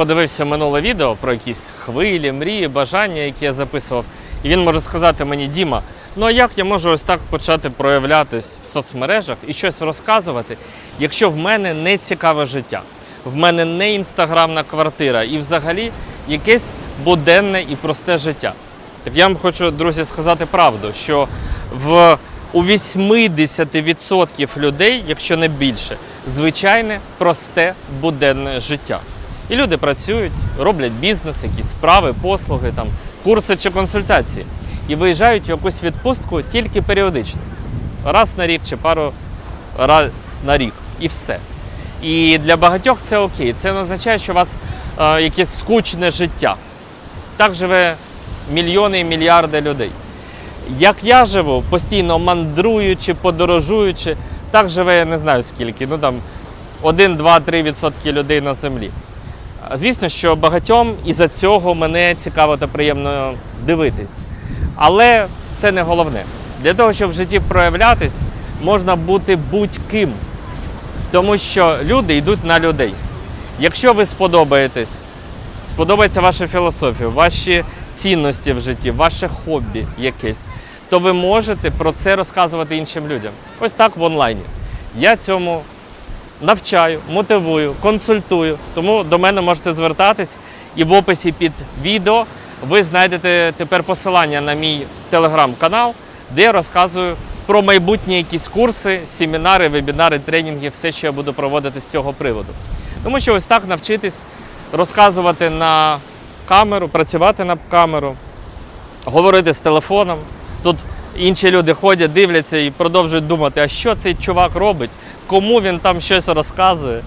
подивився минуле відео про якісь хвилі, мрії, бажання, які я записував. І він може сказати мені, Діма, ну а як я можу ось так почати проявлятись в соцмережах і щось розказувати, якщо в мене не цікаве життя, в мене не інстаграмна квартира і взагалі якесь буденне і просте життя. Так я вам хочу, друзі, сказати правду, що в у 80% людей, якщо не більше, звичайне просте буденне життя. І люди працюють, роблять бізнес, якісь справи, послуги, там, курси чи консультації. І виїжджають в якусь відпустку тільки періодично. Раз на рік чи пару раз на рік. І все. І для багатьох це окей. Це не означає, що у вас е, якесь скучне життя. Так живе мільйони і мільярди людей. Як я живу, постійно мандруючи, подорожуючи, так живе я не знаю скільки. Ну там 1, 2, 3 відсотки людей на землі. Звісно, що багатьом із-за цього мене цікаво та приємно дивитись. Але це не головне. Для того, щоб в житті проявлятись, можна бути будь-ким. Тому що люди йдуть на людей. Якщо ви сподобаєтесь, сподобається ваша філософія, ваші цінності в житті, ваше хобі якесь, то ви можете про це розказувати іншим людям. Ось так в онлайні. Я цьому навчаю, мотивую, консультую. Тому до мене можете звертатись. І в описі під відео ви знайдете тепер посилання на мій телеграм-канал, де я розказую про майбутні якісь курси, семінари, вебінари, тренінги, все, що я буду проводити з цього приводу. Тому що ось так навчитись розказувати на камеру, працювати на камеру, говорити з телефоном. Тут інші люди ходять, дивляться і продовжують думати, а що цей чувак робить, кому він там щось розказує.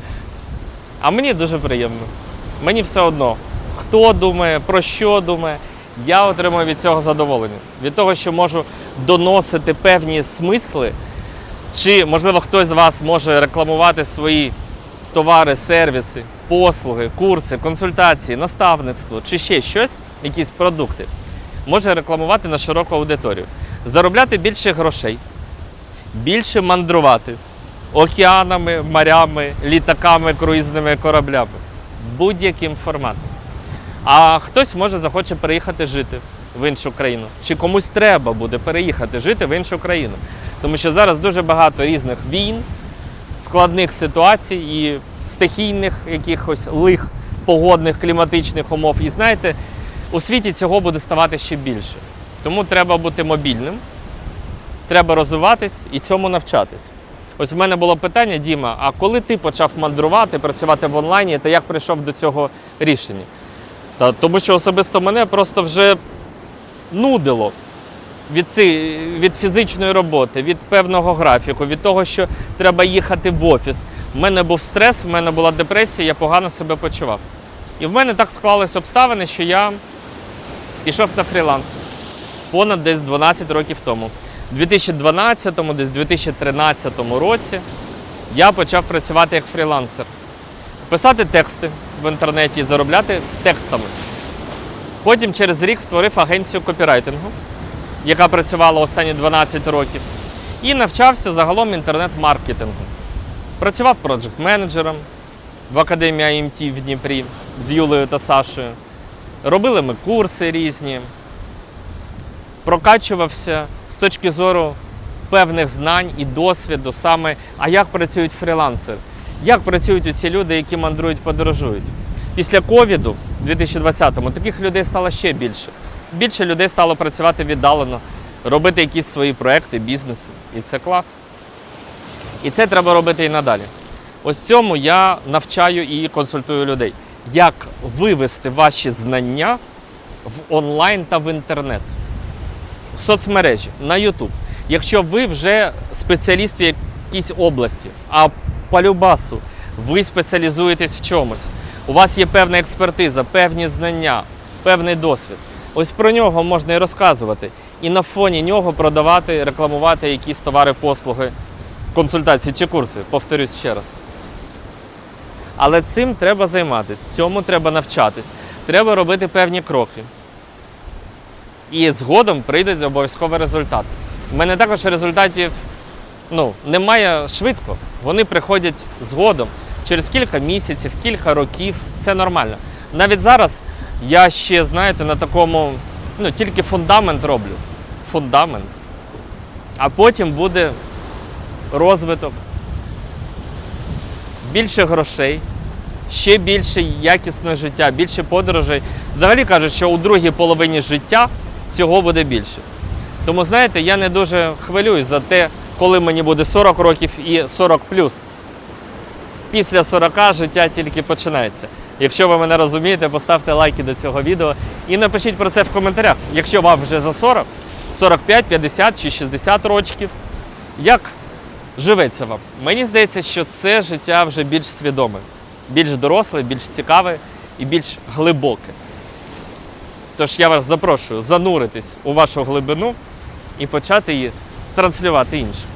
А мені дуже приємно. Мені все одно, хто думає, про що думає. Я отримую від цього задоволення. Від того, що можу доносити певні смисли, чи, можливо, хтось з вас може рекламувати свої товари, сервіси, послуги, курси, консультації, наставництво чи ще щось, якісь продукти, може рекламувати на широку аудиторію, заробляти більше грошей, більше мандрувати океанами, морями, літаками, круїзними кораблями, будь-яким форматом. А хтось може захоче переїхати жити в іншу країну. Чи комусь треба буде переїхати жити в іншу країну. Тому що зараз дуже багато різних війн, складних ситуацій і стихійних якихось лих погодних кліматичних умов. І знаєте, у світі цього буде ставати ще більше. Тому треба бути мобільним, треба розвиватись і цьому навчатись. Ось в мене було питання, Діма, а коли ти почав мандрувати, працювати в онлайні, та як прийшов до цього рішення? Та, тому що особисто мене просто вже нудило від, ці, від фізичної роботи, від певного графіку, від того, що треба їхати в офіс. У мене був стрес, в мене була депресія, я погано себе почував. І в мене так склались обставини, що я пішов на фріланс понад десь 12 років тому. У 2012, десь 2013 році я почав працювати як фрілансер. Писати тексти в інтернеті і заробляти текстами. Потім через рік створив агенцію копірайтингу, яка працювала останні 12 років, і навчався загалом інтернет-маркетингу. Працював проджект-менеджером в Академії АМТ в Дніпрі з Юлею та Сашею. Робили ми курси різні, прокачувався з точки зору певних знань і досвіду саме, а як працюють фрілансери, як працюють ці люди, які мандрують, подорожують. Після ковіду, 2020-му, таких людей стало ще більше. Більше людей стало працювати віддалено, робити якісь свої проекти, бізнеси. І це клас. І це треба робити і надалі. Ось цьому я навчаю і консультую людей. Як вивести ваші знання в онлайн та в інтернет, соцмережі, на YouTube. Якщо ви вже спеціаліст в якійсь області, а по любасу ви спеціалізуєтесь в чомусь, у вас є певна експертиза, певні знання, певний досвід. Ось про нього можна і розказувати. І на фоні нього продавати, рекламувати якісь товари, послуги, консультації чи курси, повторюсь ще раз. Але цим треба займатися, цьому треба навчатись, треба робити певні кроки. І згодом прийдуть обов'язкові результати. У мене також результатів ну, немає швидко. Вони приходять згодом. Через кілька місяців, кілька років. Це нормально. Навіть зараз я ще, знаєте, на такому, ну, тільки фундамент роблю. Фундамент. А потім буде розвиток, більше грошей, ще більше якісне життя, більше подорожей. Взагалі кажуть, що у другій половині життя цього буде більше. Тому, знаєте, я не дуже хвилююсь за те, коли мені буде 40 років і 40 плюс. Після 40 життя тільки починається. Якщо ви мене розумієте, поставте лайки до цього відео і напишіть про це в коментарях. Якщо вам вже за 40, 45, 50 чи 60 років, як живеться вам? Мені здається, що це життя вже більш свідоме, більш доросле, більш цікаве і більш глибоке. Тож я вас запрошую зануритись у вашу глибину і почати її транслювати іншим.